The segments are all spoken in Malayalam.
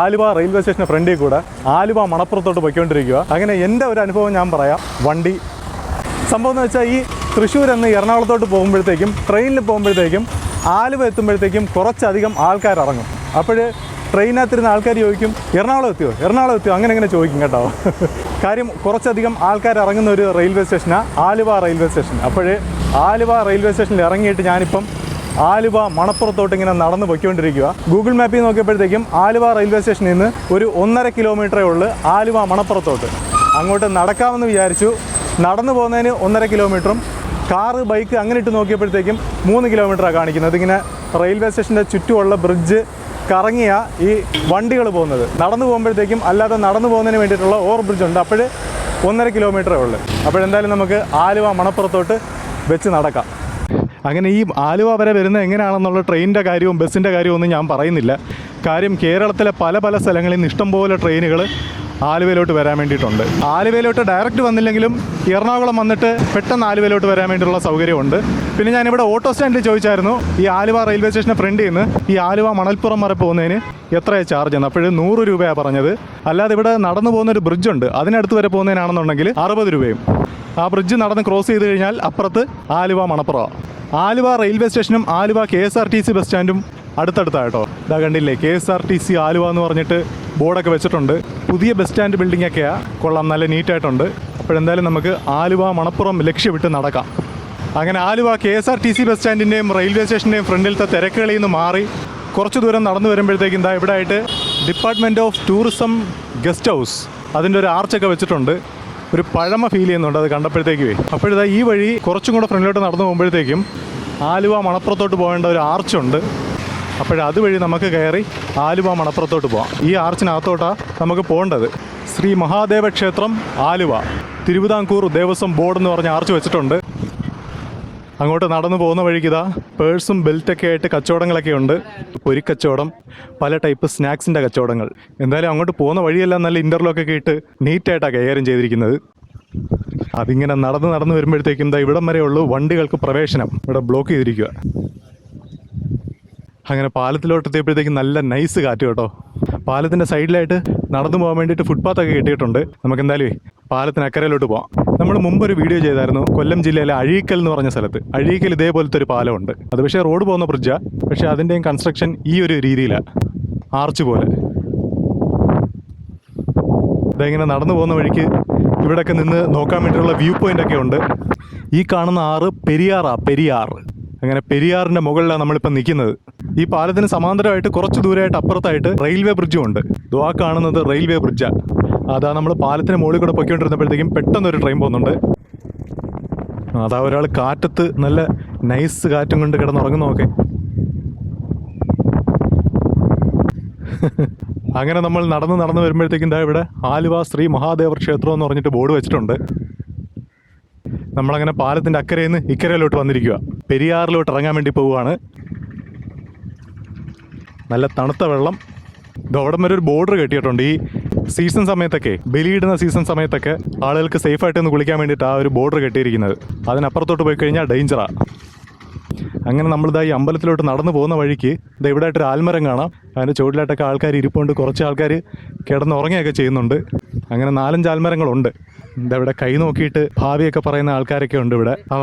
ആലുവ റെയിൽവേ സ്റ്റേഷന് ഫ്രണ്ടിൽ കൂടെ ആലുവ മണപ്പുറത്തോട്ട് പോയിക്കൊണ്ടിരിക്കുക. അങ്ങനെ എന്റെ ഒരു അനുഭവം ഞാൻ പറയാം. വണ്ടി. സംഭവം എന്ന് വെച്ചാൽ ഈ തൃശ്ശൂർ എന്ന് എറണാകുളത്തോട്ട് പോകുമ്പോഴത്തേക്കും ട്രെയിനിൽ പോകുമ്പോഴത്തേക്കും ആലുവ എത്തുമ്പോഴത്തേക്കും കുറച്ചധികം ആൾക്കാർ ഇറങ്ങും അപ്പോൾ ട്രെയിനകത്തിരുന്ന ആൾക്കാർ ചോദിക്കും എറണാകുളം എത്തിയോ? എറണാകുളം എത്തിയോ? അങ്ങനെ ഇങ്ങനെ ചോദിക്കും കേട്ടോ. കാര്യം കുറച്ചധികം ആൾക്കാർ ഇറങ്ങുന്ന ഒരു റെയിൽവേ സ്റ്റേഷനാണ് ആലുവ റെയിൽവേ സ്റ്റേഷൻ. അപ്പോൾ ആലുവ റെയിൽവേ സ്റ്റേഷനിൽ ഇറങ്ങിയിട്ട് ഞാനിപ്പം ആലുവ മണപ്പുറത്തോട്ട് ഇങ്ങനെ നടന്ന് പൊയ്ക്കൊണ്ടിരിക്കുക. ഗൂഗിൾ മാപ്പിൽ നോക്കിയപ്പോഴത്തേക്കും ആലുവ റെയിൽവേ സ്റ്റേഷനിൽ നിന്ന് ഒരു ഒന്നര കിലോമീറ്ററേ ഉള്ളൂ ആലുവ മണപ്പുറത്തോട്ട്. അങ്ങോട്ട് നടക്കാമെന്ന് വിചാരിച്ചു. നടന്നു പോകുന്നതിന് ഒന്നര കിലോമീറ്ററും കാറ് ബൈക്ക് അങ്ങനെ ഇട്ട് നോക്കിയപ്പോഴത്തേക്കും മൂന്ന് കിലോമീറ്ററാണ് കാണിക്കുന്നത്. ഇങ്ങനെ റെയിൽവേ സ്റ്റേഷന്റെ ചുറ്റുമുള്ള ബ്രിഡ്ജ് കറങ്ങിയ ഈ വണ്ടികൾ പോകുന്നത്. നടന്നു പോകുമ്പോഴത്തേക്കും അല്ലാതെ നടന്നു പോകുന്നതിന് വേണ്ടിയിട്ടുള്ള ഓവർ ബ്രിഡ്ജ് ഉണ്ട്. അപ്പോൾ ഒന്നര കിലോമീറ്ററേ ഉള്ളൂ. അപ്പോഴെന്തായാലും നമുക്ക് ആലുവ മണപ്പുറത്തോട്ട് വെച്ച് നടക്കാം. അങ്ങനെ ഈ ആലുവ വരെ വരുന്ന എങ്ങനെയാണെന്നുള്ള ട്രെയിനിന്റെ കാര്യവും ബസ്സിന്റെ കാര്യവും ഒന്നും ഞാൻ പറയുന്നില്ല. കാര്യം കേരളത്തിലെ പല പല സ്ഥലങ്ങളിൽ നിന്ന് ഇഷ്ടംപോലെ ട്രെയിനുകൾ ആലുവയിലോട്ട് വരാൻ വേണ്ടിയിട്ടുണ്ട്. ആലുവയിലോട്ട് ഡയറക്റ്റ് വന്നില്ലെങ്കിലും എറണാകുളം വന്നിട്ട് പെട്ടെന്ന് ആലുവയിലോട്ട് വരാൻ വേണ്ടിയിട്ടുള്ള സൗകര്യമുണ്ട്. പിന്നെ ഞാനിവിടെ ഓട്ടോ സ്റ്റാൻഡിൽ ചോദിച്ചായിരുന്നു ഈ ആലുവ റെയിൽവേ സ്റ്റേഷന്റെ ഫ്രണ്ടിൽ നിന്ന് ഈ ആലുവ മണൽപ്പുറം വരെ പോകുന്നതിന് എത്രയാണ് ചാർജ് എന്ന്. അപ്പോഴും നൂറ് രൂപയാണ് പറഞ്ഞത്. അല്ലാതെ ഇവിടെ നടന്നു പോകുന്ന ഒരു ബ്രിഡ്ജ് ഉണ്ട്. അതിനടുത്ത് വരെ പോകുന്നതിനാണെന്നുണ്ടെങ്കിൽ അറുപത് രൂപയും. ആ ബ്രിഡ്ജ് നടന്ന് ക്രോസ് ചെയ്ത് കഴിഞ്ഞാൽ അപ്പുറത്ത് ആലുവ മണപ്പുറം. ആലുവ റെയിൽവേ സ്റ്റേഷനും Aluva K S R T C bus സ്റ്റാൻഡും അടുത്തടുത്തായിട്ടോ ഇതാ കണ്ടില്ലേ K S R T C Aluva എന്ന് പറഞ്ഞിട്ട് ബോർഡൊക്കെ വെച്ചിട്ടുണ്ട്. പുതിയ ബസ് സ്റ്റാൻഡ് ബിൽഡിംഗ് ഒക്കെയാ കൊള്ളാം നല്ല നീറ്റായിട്ടുണ്ട്. അപ്പോഴെന്തായാലും നമുക്ക് ആലുവ മണപ്പുറം ലക്ഷ്യമിട്ട് നടക്കാം. അങ്ങനെ Aluva K S R T C bus സ്റ്റാൻഡിന്റെയും railway സ്റ്റേഷന്റെയും ഫ്രണ്ടിലത്തെ തിരക്കുകളിൽ നിന്ന് മാറി കുറച്ച് ദൂരം നടന്നു വരുമ്പോഴത്തേക്കും ഇതാ ഇവിടെ ആയിട്ട് department of tourism guest house അതിന്റെ ഒരു ആർച്ചൊക്കെ വെച്ചിട്ടുണ്ട്. ഒരു പഴമ ഫീൽ ചെയ്യുന്നുണ്ട് അത് കണ്ടപ്പോഴത്തേക്കുവേ. അപ്പോഴത്തെ ഈ വഴി കുറച്ചും കൂടെ ഫ്രണ്ടിലോട്ട് നടന്നു പോകുമ്പോഴത്തേക്കും ആലുവ മണപ്പുറത്തോട്ട് പോകേണ്ട ഒരു ആർച്ചുണ്ട് അപ്പോൾ അതുവഴി നമുക്ക് കയറി ആലുവ മണപ്പുറത്തോട്ട് പോകാം ഈ ആർച്ചിനകത്തോട്ടാണ് നമുക്ക് പോകേണ്ടത്. ശ്രീ മഹാദേവ ക്ഷേത്രം ആലുവ. തിരുവിതാംകൂർ ദേവസ്വം ബോർഡ് എന്ന് പറഞ്ഞ ആർച്ച് വെച്ചിട്ടുണ്ട്. അങ്ങോട്ട് നടന്നു പോകുന്ന വഴിക്ക് ഇതാ പേഴ്സും ബെൽറ്റൊക്കെ ആയിട്ട് കച്ചവടങ്ങളൊക്കെ ഉണ്ട്. പൊരിക്കച്ചവടം പല ടൈപ്പ് സ്നാക്സിന്റെ കച്ചവടങ്ങൾ. എന്തായാലും അങ്ങോട്ട് പോകുന്ന വഴിയെല്ലാം നല്ല ഇന്റർലോക്കൊക്കെ ഇട്ട് നീറ്റായിട്ടാണ് കൈകാര്യം ചെയ്തിരിക്കുന്നത്. അതിങ്ങനെ നടന്ന് നടന്ന് വരുമ്പോഴത്തേക്കും ദാ ഇവിടം വരെയുള്ളൂ വണ്ടികൾക്ക് പ്രവേശനം. ഇവിടെ ബ്ലോക്ക് ചെയ്തിരിക്കുക അങ്ങനെ പാലത്തിലോട്ട് എത്തിയപ്പോഴത്തേക്കും നല്ല നൈസ് കാറ്റ് കേട്ടോ. പാലത്തിന്റെ സൈഡിലായിട്ട് നടന്നു പോകാൻ വേണ്ടിയിട്ട് ഫുട്പാത്തൊക്കെ കിട്ടിയിട്ടുണ്ട്. നമുക്ക് എന്തായാലും പാലത്തിന് അക്കരയിലോട്ട് പോവാം. നമ്മൾ മുമ്പ് ഒരു വീഡിയോ ചെയ്തായിരുന്നു കൊല്ലം ജില്ലയിലെ അഴീക്കൽ എന്ന് പറഞ്ഞ സ്ഥലത്ത്. അഴീക്കൽ ഇതേപോലത്തെ ഒരു പാലമുണ്ട്. അത് പക്ഷേ റോഡ് പോകുന്ന ബ്രിഡ്ജാണ് പക്ഷേ അതിന്റെയും കൺസ്ട്രക്ഷൻ ഈ ഒരു രീതിയിലാണ് ആർച്ച് പോലെ. ഇതെങ്ങനെ നടന്നു പോകുന്ന വഴിക്ക് ഇവിടെയൊക്കെ നിന്ന് നോക്കാൻ വേണ്ടിയിട്ടുള്ള വ്യൂ പോയിന്റ് ഒക്കെ ഉണ്ട്. ഈ കാണുന്ന ആറ് പെരിയാറാ പെരിയാർ. അങ്ങനെ പെരിയാറിന്റെ മുകളിലാണ് നമ്മളിപ്പോൾ നിൽക്കുന്നത്. ഈ പാലത്തിന് സമാന്തരമായിട്ട് കുറച്ച് ദൂരമായിട്ട് അപ്പുറത്തായിട്ട് റെയിൽവേ ബ്രിഡ്ജും ഉണ്ട്. ദ്വാ കാണുന്നത് റെയിൽവേ ബ്രിഡ്ജാ അതാ നമ്മൾ പാലത്തിന് മുകളിൽ കൂടെ പൊയ്ക്കൊണ്ടിരുന്നപ്പോഴത്തേക്കും പെട്ടെന്ന് ഒരു ട്രെയിൻ പോകുന്നുണ്ട്. അതാ ഒരാൾ കാറ്റത്ത് നല്ല നൈസ് കാറ്റും കൊണ്ട് കിടന്നുറങ്ങുന്നു നോക്കെ അങ്ങനെ നമ്മൾ നടന്ന് നടന്ന് വരുമ്പോഴത്തേക്കും ഇതാ ഇവിടെ ആലുവ ശ്രീ മഹാദേവർ ക്ഷേത്രം എന്ന് പറഞ്ഞിട്ട് ബോർഡ് വെച്ചിട്ടുണ്ട്. നമ്മളങ്ങനെ പാലത്തിന്റെ അക്കരയിൽ നിന്ന് ഇക്കരയിലോട്ട് വന്നിരിക്കുക പെരിയാറിലോട്ട് ഇറങ്ങാൻ വേണ്ടി പോവുകയാണ്. നല്ല തണുത്ത വെള്ളം. ഇതവിടം വരെ ഒരു ബോർഡർ കെട്ടിയിട്ടുണ്ട്. ഈ സീസൺ സമയത്തൊക്കെ ബലിയിടുന്ന സീസൺ സമയത്തൊക്കെ ആളുകൾക്ക് സേഫായിട്ട് ഒന്ന് കുളിക്കാൻ വേണ്ടിയിട്ട് ആ ഒരു ബോർഡർ കെട്ടിയിരിക്കുന്നത്. അതിനപ്പുറത്തോട്ട് പോയി കഴിഞ്ഞാൽ ഡേഞ്ചറാണ് അങ്ങനെ നമ്മളിതാ ഈ അമ്പലത്തിലോട്ട് നടന്നു പോകുന്ന വഴിക്ക് ഇത് ഇവിടെ ആയിട്ടൊരു ആൽമരം കാണാം. അതിന്റെ ചുവട്ടിലായിട്ടൊക്കെ ആൾക്കാർ ഇരിപ്പുണ്ട്. കുറച്ച് ആൾക്കാർ കിടന്നുറങ്ങുകയൊക്കെ ചെയ്യുന്നുണ്ട്. അങ്ങനെ നാലഞ്ച് ആൽമരങ്ങളുണ്ട്. ഇവിടെ കൈ നോക്കിയിട്ട് ഭാവിയൊക്കെ പറയുന്ന ആൾക്കാരൊക്കെ ഉണ്ട് ഇവിടെ. ആ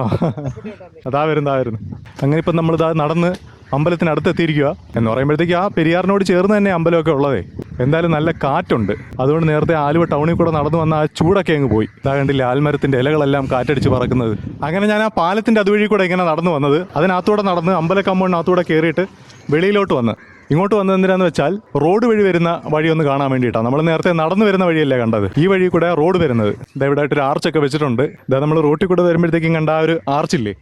അതാ വരുന്നു അതാ വരുന്നു അങ്ങനെ ഇപ്പം നമ്മളിതാ നടന്ന് അമ്പലത്തിനടുത്ത് എത്തിയിരിക്കുക എന്ന് പറയുമ്പോഴത്തേക്ക് ആ പെരിയാറിനോട് ചേർന്ന് തന്നെ അമ്പലമൊക്കെ ഉള്ളതേ. എന്തായാലും നല്ല കാറ്റുണ്ട്. അതുകൊണ്ട് നേരത്തെ ആലുവ ടൗണിൽ കൂടെ നടന്നു വന്ന ആ ചൂടൊക്കെ അങ്ങ് പോയി. ഇതാ കണ്ടില്ലേ ആൽമരത്തിന്റെ ഇലകളെല്ലാം കാറ്റടിച്ച് പറക്കുന്നത്. അങ്ങനെ ഞാൻ ആ പാലത്തിന്റെ അതുവഴി കൂടെ ഇങ്ങനെ നടന്നു വന്നത്. അതിനകത്തൂടെ നടന്ന് അമ്പല കമ്പൗണ്ടിനകത്തൂടെ കയറിയിട്ട് വെളിയിലോട്ട് വന്ന്. ഇങ്ങോട്ട് വന്നത് എന്തിനാന്ന് വെച്ചാൽ റോഡ് വഴി വരുന്ന വഴി ഒന്ന് കാണാൻ വേണ്ടിയിട്ടാണ്. നമ്മൾ നേരത്തെ നടന്നു വരുന്ന വഴിയല്ലേ കണ്ടത്. ഈ വഴി കൂടെ റോഡ് വരുന്നത്. ഇതാ ഇവിടെ ആയിട്ട് ഒരു ആർച്ചൊക്കെ വെച്ചിട്ടുണ്ട്. ഇതാ നമ്മൾ റോട്ടിൽ കൂടെ വരുമ്പോഴത്തേക്കും കണ്ട ആ ഒരു ആർച്ചില്ലേ?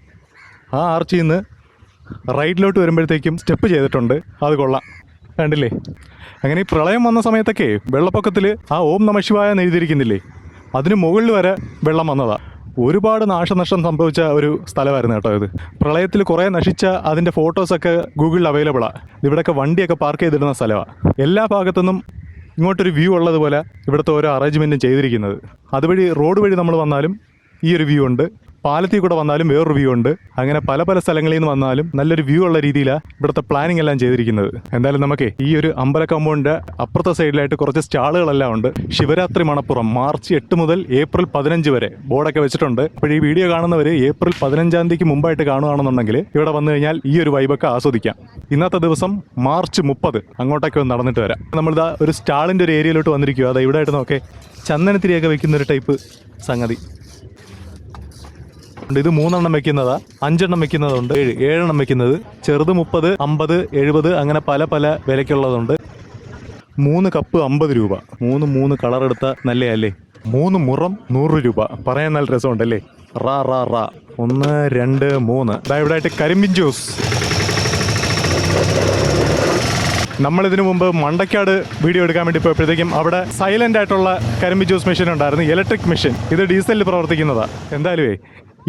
ആ ആർച്ചിൽ നിന്ന് റൈറ്റിലോട്ട് വരുമ്പോഴത്തേക്കും സ്റ്റെപ്പ് ചെയ്തിട്ടുണ്ട്. അത് കൊള്ളാം. കണ്ടില്ലേ? അങ്ങനെ ഈ പ്രളയം വന്ന സമയത്തൊക്കെ വെള്ളപ്പൊക്കത്തിൽ ആ ഓം നമശിവായ എഴുതിയിരിക്കുന്നില്ലേ? അതിന് മുകളിൽ വരെ വെള്ളം വന്നതാ. ഒരുപാട് നാശനഷ്ടം സംഭവിച്ച ഒരു സ്ഥലമായിരുന്നു കേട്ടോ ഇത്. പ്രളയത്തിൽ കുറേ നശിച്ച അതിന്റെ ഫോട്ടോസൊക്കെ ഗൂഗിളിൽ അവൈലബിളാണ് ഇവിടെയൊക്കെ വണ്ടിയൊക്കെ പാർക്ക് ചെയ്തിരുന്ന സ്ഥലമാണ് എല്ലാ ഭാഗത്തുനിന്നും ഇങ്ങോട്ടൊരു വ്യൂ ഉള്ളതുപോലെ ഇവിടുത്തെ ഓരോ അറേഞ്ച്മെന്റും ചെയ്തിരിക്കുന്നത്. അതുവഴി റോഡ് വഴി നമ്മൾ വന്നാലും ഈ ഒരു വ്യൂ ഉണ്ട്. പാലത്തിൽ കൂടെ വന്നാലും വേറൊരു വ്യൂ ഉണ്ട്. അങ്ങനെ പല പല സ്ഥലങ്ങളിൽ നിന്ന് വന്നാലും നല്ലൊരു വ്യൂ ഉള്ള രീതിയിലാണ് ഇവിടുത്തെ പ്ലാനിങ് എല്ലാം ചെയ്തിരിക്കുന്നത്. എന്തായാലും നമുക്ക് ഈ ഒരു അമ്പല അപ്പുറത്തെ സൈഡിലായിട്ട് കുറച്ച് സ്റ്റാളുകളെല്ലാം ഉണ്ട്. ശിവരാത്രി മണപ്പുറം മാർച്ച് എട്ട് മുതൽ ഏപ്രിൽ പതിനഞ്ച് വരെ ബോർഡൊക്കെ വെച്ചിട്ടുണ്ട്. അപ്പോൾ ഈ വീഡിയോ കാണുന്നവർ ഏപ്രിൽ പതിനഞ്ചാം തീയതിക്ക് മുമ്പായിട്ട് കാണുകയാണെന്നുണ്ടെങ്കിൽ ഇവിടെ വന്നു കഴിഞ്ഞാൽ ഈ ഒരു വൈബൊക്കെ ആസ്വദിക്കാം. ഇന്നത്തെ ദിവസം മാർച്ച് മുപ്പത് അങ്ങോട്ടൊക്കെ ഒന്ന് നടന്നിട്ട് വരാം. നമ്മളിതാ ഒരു സ്റ്റാളിന്റെ ഒരു ഏരിയയിലോട്ട് വന്നിരിക്കുക അതാ ഇവിടെ ആയിട്ട് നോക്കേ. ചന്ദനത്തിരിയൊക്കെ വെക്കുന്ന ഒരു ടൈപ്പ് സംഗതി. ഇത് മൂന്നെണ്ണം വെക്കുന്നതാ അഞ്ചെണ്ണം വെക്കുന്നതുണ്ട് ഏഴ് ഏഴെണ്ണം വെക്കുന്നത് ചെറുത് മുപ്പത് അമ്പത് എഴുപത് അങ്ങനെ പല പല വിലയ്ക്കുള്ളതുണ്ട്. മൂന്ന് കപ്പ് അമ്പത് രൂപ. മൂന്ന് മൂന്ന് കളർ എടുത്ത നല്ലയല്ലേ? മൂന്ന് മുറം നൂറ് രൂപ. പറയാൻ നല്ല രസമുണ്ടല്ലേ? റാ റാ റാ. ഒന്ന് രണ്ട് മൂന്ന്. ഇതാ ഇവിടെ ആയിട്ട് കരിമ്പിൻ ജ്യൂസ്. നമ്മളിതിനു മുമ്പ് മണ്ടക്കാട് വീഡിയോ എടുക്കാൻ വേണ്ടി പോയപ്പോഴത്തേക്കും അവിടെ സൈലന്റ് ആയിട്ടുള്ള കരിമ്പ് ജ്യൂസ് മെഷീൻ ഉണ്ടായിരുന്നു ഇലക്ട്രിക് മെഷീൻ. ഇത് ഡീസലിൽ പ്രവർത്തിക്കുന്നതാ. എന്തായാലുമേ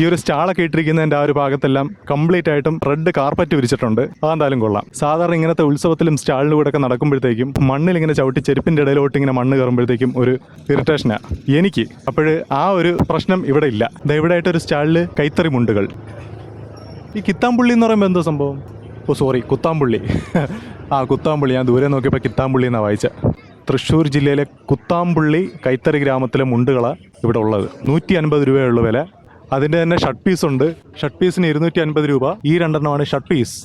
ഈ ഒരു സ്റ്റാളൊക്കെ ഇട്ടിരിക്കുന്നതിന്റെ ആ ഒരു ഭാഗത്തെല്ലാം കംപ്ലീറ്റ് ആയിട്ടും റെഡ് കാർപ്പറ്റ് വിരിച്ചിട്ടുണ്ട്. അതെന്തായാലും കൊള്ളാം. സാധാരണ ഇങ്ങനത്തെ ഉത്സവത്തിലും സ്റ്റാളിലും കൂടെ ഒക്കെ നടക്കുമ്പോഴത്തേക്കും മണ്ണിൽ ഇങ്ങനെ ചവിട്ടി ചെരുപ്പിന്റെ ഇടയിലോട്ട് ഇങ്ങനെ മണ്ണ് കയറുമ്പോഴത്തേക്കും ഒരു ഇറിറ്റേഷനാണ് എനിക്ക് അപ്പോൾ ആ ഒരു പ്രശ്നം ഇവിടെ ഇല്ല. ദയവിടായിട്ട് ഒരു സ്റ്റാളിൽ കൈത്തറി മുണ്ടുകൾ. ഈ കിത്താമ്പുള്ളി എന്ന് പറയുമ്പോൾ എന്തോ സംഭവം? ഓ സോറി കുത്താമ്പുള്ളി. ആ കുത്താമ്പുള്ളി. ഞാൻ ദൂരെ നോക്കിയപ്പോൾ കിത്താമ്പുള്ളി എന്നാണ് വായിച്ചത് തൃശ്ശൂർ ജില്ലയിലെ കുത്താമ്പുള്ളി കൈത്തറി ഗ്രാമത്തിലെ മുണ്ടുകളാണ് ഇവിടെ ഉള്ളത്. നൂറ്റി അൻപത് രൂപയുള്ള വില. അതിന്റെ തന്നെ ഷർട്ട് പീസ് ഉണ്ട്. ഷർട്ട് പീസിന് ഇരുന്നൂറ്റി അൻപത് രൂപ. ഈ രണ്ടെണ്ണമാണ് ഷർട്ട് പീസ്.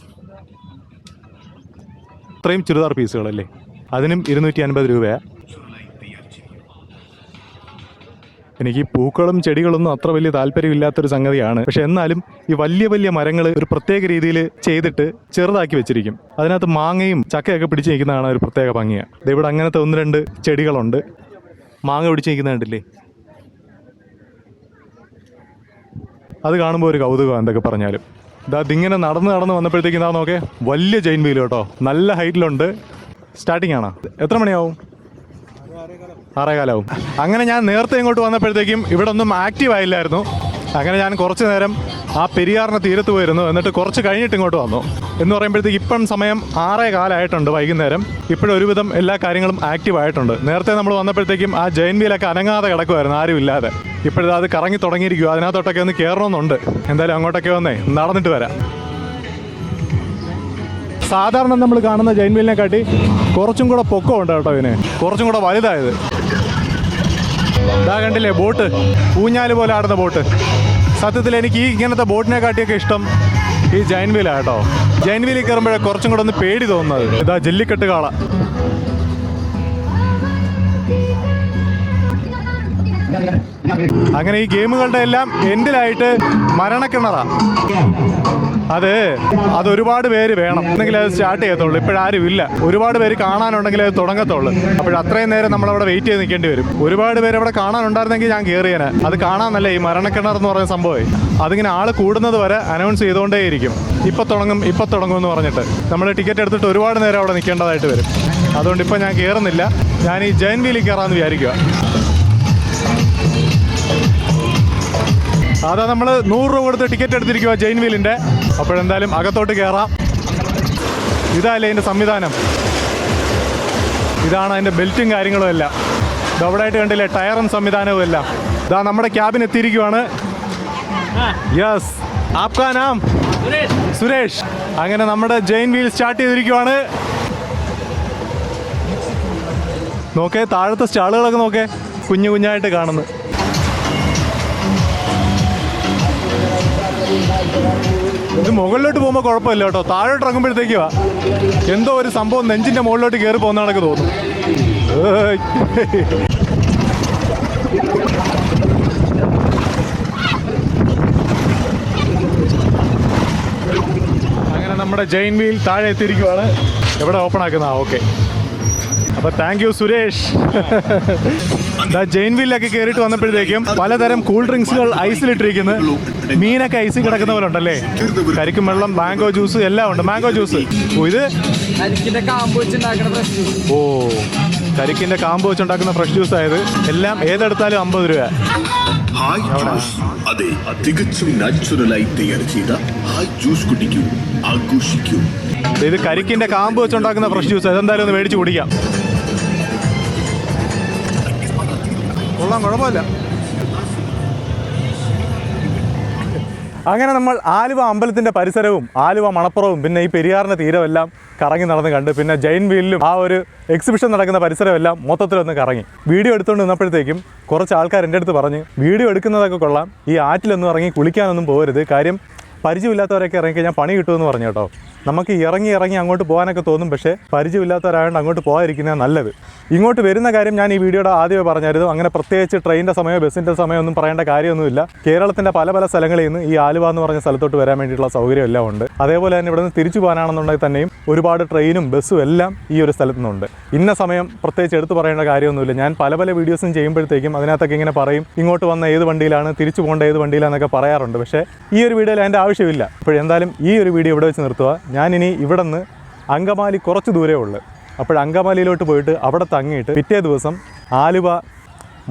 ഇത്രയും ചുരിദാർ പീസുകളല്ലേ അതിനും ഇരുന്നൂറ്റി അൻപത് രൂപയാണ് എനിക്ക് പൂക്കളും ചെടികളൊന്നും അത്ര വലിയ താല്പര്യമില്ലാത്തൊരു സംഗതിയാണ്. പക്ഷെ എന്നാലും ഈ വലിയ വലിയ മരങ്ങൾ ഒരു പ്രത്യേക രീതിയിൽ ചെയ്തിട്ട് ചെറുതാക്കി വെച്ചിരിക്കും. അതിനകത്ത് മാങ്ങയും ചക്കയൊക്കെ പിടിച്ച് നിൽക്കുന്നതാണ് ഒരു പ്രത്യേക ഭംഗിയാണ് ഇവിടെ അങ്ങനത്തെ ഒന്ന് രണ്ട് ചെടികളുണ്ട്. മാങ്ങ പിടിച്ച് നിൽക്കുന്ന കണ്ടില്ലേ? അത് കാണുമ്പോൾ ഒരു കൗതുകം എന്തൊക്കെ പറഞ്ഞാലും. ഇതാ ഇതിങ്ങനെ നടന്ന് നടന്ന് വന്നപ്പോഴത്തേക്ക് ഇതാ നോക്കേ വലിയ ജെയിൻ വീൽ കേട്ടോ. നല്ല ഹൈറ്റിലുണ്ട്. സ്റ്റാർട്ടിംഗ് ആണോ? എത്ര മണിയാവും? ആറേകാലാവും. അങ്ങനെ ഞാൻ നേരത്തെ ഇങ്ങോട്ട് വന്നപ്പോഴത്തേക്കും ഇവിടെ ഒന്നും ആക്റ്റീവ് ആയില്ലായിരുന്നു. അങ്ങനെ ഞാൻ കുറച്ച് നേരം ആ പെരിയാറിന് തീരത്ത് പോയിരുന്നു. എന്നിട്ട് കുറച്ച് കഴിഞ്ഞിട്ട് ഇങ്ങോട്ട് വന്നു. എന്ന് പറയുമ്പോഴത്തേക്ക് ഇപ്പം സമയം ആറേ കാലമായിട്ടുണ്ട് വൈകുന്നേരം. ഇപ്പോഴും ഒരുവിധം എല്ലാ കാര്യങ്ങളും ആക്റ്റീവ് ആയിട്ടുണ്ട്. നേരത്തെ നമ്മൾ വന്നപ്പോഴത്തേക്കും ആ ജൈൻ വീലൊക്കെ അനങ്ങാതെ കിടക്കുമായിരുന്നു ആരും ഇല്ലാതെ ഇപ്പോഴത് അത് കറങ്ങി തുടങ്ങിയിരിക്കും അതിനകത്തോട്ടൊക്കെ ഒന്ന് കയറണമെന്നുണ്ട് എന്തായാലും അങ്ങോട്ടൊക്കെ വന്നേ നടന്നിട്ട് വരാം. സാധാരണ നമ്മൾ കാണുന്ന ജൈൻ വീലിനെ കാട്ടി കുറച്ചും കൂടെ പൊക്കം ഉണ്ട് കേട്ടോ ഇതിന്. കുറച്ചും കൂടെ വലുതായത്. ഇതാ കണ്ടില്ലേ ബോട്ട്? ഊഞ്ഞാൽ പോലെ ആടുന്ന ബോട്ട്. സത്യത്തിൽ എനിക്ക് ഈ ഇങ്ങനത്തെ ബോട്ടിനെ കാട്ടിയൊക്കെ ഇഷ്ടം ഈ ജൈൻ വീലാണ് കേട്ടോ. ജൈൻ വീലിൽ കയറുമ്പോഴേ കുറച്ചും കൂടെ ഒന്ന് പേടി തോന്നുന്നത്. ഇതാ ജെല്ലിക്കെട്ട് കാള. അങ്ങനെ ഈ ഗെയിമുകളുടെ എല്ലാം എൻഡിലായിട്ട് മരണക്കിണറാ. അത് അത് ഒരുപാട് പേര് വേണം. എന്നെങ്കിൽ അത് സ്റ്റാർട്ട് ചെയ്യത്തുള്ളൂ. ഇപ്പോഴാരും ഇല്ല. ഒരുപാട് പേര് കാണാനുണ്ടെങ്കിൽ അത് തുടങ്ങത്തുള്ളൂ. അപ്പോൾ അത്രയും നേരം നമ്മൾ അവിടെ വെയിറ്റ് ചെയ്ത് നിൽക്കേണ്ടി വരും. ഒരുപാട് പേര് അവിടെ കാണാനുണ്ടായിരുന്നെങ്കിൽ ഞാൻ കയറിയേനെ അത് കാണാനല്ല ഈ മരണക്കിണർ എന്ന് പറയുന്ന സംഭവമേ അതിങ്ങനെ ആൾ കൂടുന്നത് വരെ അനൗൺസ് ചെയ്തുകൊണ്ടേയിരിക്കും. ഇപ്പം തുടങ്ങും ഇപ്പം തുടങ്ങും എന്ന് പറഞ്ഞിട്ട്. നമ്മൾ ടിക്കറ്റ് എടുത്തിട്ട് ഒരുപാട് നേരം അവിടെ നിൽക്കേണ്ടതായിട്ട് വരും. അതുകൊണ്ട് ഇപ്പം ഞാൻ കയറുന്നില്ല ഞാൻ ഈ ജൈൻ വീലിൽ കയറാമെന്ന് വിചാരിക്കുക അതാ നമ്മൾ നൂറ് രൂപ കൊടുത്ത് ടിക്കറ്റ് എടുത്തിരിക്കുക ജെയിൻ വീലിന്റെ അപ്പോഴെന്തായാലും അകത്തോട്ട് കയറാം ഇതല്ലേ അതിന്റെ സംവിധാനം. ഇതാണ് അതിന്റെ ബെൽറ്റും കാര്യങ്ങളും എല്ലാം. ഇത് അവിടെ കണ്ടില്ലേ ടയറും സംവിധാനവും എല്ലാം. ഇതാ നമ്മുടെ ക്യാബിൻ എത്തിയിരിക്കുവാണ്. യെസ് ആപ്കാ നാം. സുരേഷ്. അങ്ങനെ നമ്മുടെ ജെയിൻ വീൽ സ്റ്റാർട്ട് ചെയ്തിരിക്കുവാണ്. നോക്കേ താഴത്തെ സ്റ്റാളുകളൊക്കെ നോക്കേ കുഞ്ഞു കുഞ്ഞായിട്ട് കാണുന്നു. ഇത് മുകളിലോട്ട് പോകുമ്പോൾ കുഴപ്പമില്ല കേട്ടോ. താഴോട്ട് ഇറങ്ങുമ്പോഴത്തേക്കുവാ എന്തോ ഒരു സംഭവം നെഞ്ചിന്റെ മുകളിലോട്ട് കയറി പോകുന്ന തോന്നും. അങ്ങനെ നമ്മുടെ ജെയിൻ വീൽ താഴെ എത്തിയിരിക്കുവാണ്. എവിടെ ഓപ്പൺ ആക്കുന്ന? ഓക്കെ അപ്പൊ താങ്ക് യു സുരേഷ്. ജെയിൻ വില്ലൊക്കെ കയറിയിട്ട് വന്നപ്പോഴത്തേക്കും പലതരം കൂൾ ഡ്രിങ്ക്സുകൾ ഐസിലിട്ടിരിക്കുന്നു. മീനൊക്കെ ഐസിൽ കിടക്കുന്ന പോലെ ഉണ്ടല്ലേ? കരിക്കും വെള്ളം മാംഗോ ജ്യൂസ് എല്ലാം ഉണ്ട്. Mango juice. ഓ ഇത്? ഓ കരിക്കിന്റെ കാമ്പ് വെച്ചുണ്ടാക്കുന്ന ഫ്രഷ് ജ്യൂസ് ആയത്. എല്ലാം ഏതെടുത്താലും അമ്പത് രൂപ ഹായ് ജ്യൂസ് അതെ തികച്ചും നാച്ചുറലായി തയ്യാർ ചെയ്ത ഹായ് ജ്യൂസ് കുടിക്കൂ ആഘോഷിക്കൂ. ഇത് കരിക്കിന്റെ കാമ്പ് വെച്ചുണ്ടാക്കുന്ന ഫ്രഷ് ജ്യൂസ് അതെന്തായാലും ഒന്ന് മേടിച്ച് കുടിക്കാം. കൊള്ളാം കുഴപ്പമില്ല. അങ്ങനെ നമ്മൾ ആലുവ അമ്പലത്തിന്റെ പരിസരവും ആലുവ മണപ്പുറവും പിന്നെ ഈ പെരിയാറിന്റെ തീരമെല്ലാം കറങ്ങി നടന്ന് കണ്ട് പിന്നെ ജൈൻ വീലിലും ആ ഒരു എക്സിബിഷൻ നടക്കുന്ന പരിസരമെല്ലാം മൊത്തത്തിലൊന്ന് കറങ്ങി. വീഡിയോ എടുത്തുകൊണ്ട് നിന്നപ്പോഴത്തേക്കും കുറച്ച് ആൾക്കാർ എന്റെ അടുത്ത് പറഞ്ഞ് വീഡിയോ എടുക്കുന്നതൊക്കെ കൊള്ളാം. ഈ ആറ്റിലൊന്നും ഇറങ്ങി കുളിക്കാനൊന്നും പോകരുത്. കാര്യം പരിചയമില്ലാത്തവരൊക്കെ ഇറങ്ങിക്കഴിഞ്ഞാൽ പണി കിട്ടുമെന്ന് പറഞ്ഞു കേട്ടോ. നമുക്ക് ഇറങ്ങി ഇറങ്ങി അങ്ങോട്ട് പോകാനൊക്കെ തോന്നും പക്ഷേ പരിചയമില്ലാത്തവരായതുകൊണ്ട് അങ്ങോട്ട് പോകാതിരിക്കുന്നത് നല്ലത്. ഇങ്ങോട്ട് വരുന്ന കാര്യം ഞാൻ ഈ വീഡിയോയുടെ ആദ്യമേ പറഞ്ഞായിരുന്നു. അങ്ങനെ പ്രത്യേകിച്ച് ട്രെയിനിന്റെ സമയമോ ബസ്സിന്റെ സമയമോ ഒന്നും പറയേണ്ട കാര്യമൊന്നുമില്ല. കേരളത്തിന്റെ പല പല സ്ഥലങ്ങളിൽ നിന്ന് ഈ ആലുവ എന്ന് പറഞ്ഞ സ്ഥലത്തോട്ട് വരാൻ വേണ്ടിയിട്ടുള്ള സൗകര്യം എല്ലാം ഉണ്ട്. അതേപോലെ തന്നെ ഇവിടെ നിന്ന് തിരിച്ചു പോകാനാണെന്നുണ്ടെങ്കിൽ തന്നെയും ഒരുപാട് ട്രെയിനും ബസ്സും എല്ലാം ഈ ഒരു സ്ഥലത്തു നിന്നുണ്ട്. ഇന്ന സമയം പ്രത്യേകിച്ച് എടുത്തു പറയേണ്ട കാര്യമൊന്നുമില്ല. ഞാൻ പല പല വീഡിയോസും ചെയ്യുമ്പോഴത്തേക്കും അതിനകത്തൊക്കെ ഇങ്ങനെ പറയും ഇങ്ങോട്ട് വന്ന ഏത് വണ്ടിയിലാണ് തിരിച്ചു പോകേണ്ട ഏത് വണ്ടിയിലാണെന്നൊക്കെ പറയാറുണ്ട്. പക്ഷേ ഈ ഒരു വീഡിയോയിൽ അതിന്റെ ആവശ്യമില്ല. അപ്പോൾ എന്തായാലും ഈ ഒരു വീഡിയോ ഇവിടെ വെച്ച് നിർത്തുക. ഞാനിനി ഇവിടെ നിന്ന് അങ്കമാലി കുറച്ച് ദൂരേ ഉള്ളൂ. അപ്പോൾ അങ്കമാലിയിലോട്ട് പോയിട്ട് അവിടെ തങ്ങിയിട്ട് പിറ്റേ ദിവസം ആലുവ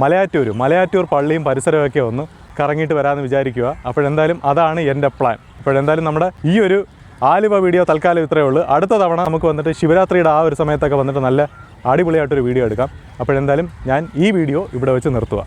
മലയാറ്റൂർ മലയാറ്റൂർ പള്ളിയും പരിസരമൊക്കെ ഒന്ന് കറങ്ങിയിട്ട് വരാമെന്ന് വിചാരിക്കുക അപ്പോഴെന്തായാലും അതാണ് എന്റെ പ്ലാൻ. അപ്പോഴെന്തായാലും നമ്മുടെ ഈ ഒരു ആലുവ വീഡിയോ തൽക്കാലം ഇത്രയേ ഉള്ളൂ. അടുത്ത തവണ നമുക്ക് വന്നിട്ട് ശിവരാത്രിയുടെ ആ ഒരു സമയത്തൊക്കെ വന്നിട്ട് നല്ല അടിപൊളിയായിട്ടൊരു വീഡിയോ എടുക്കാം. അപ്പോഴെന്തായാലും ഞാൻ ഈ വീഡിയോ ഇവിടെ വെച്ച് നിർത്തുക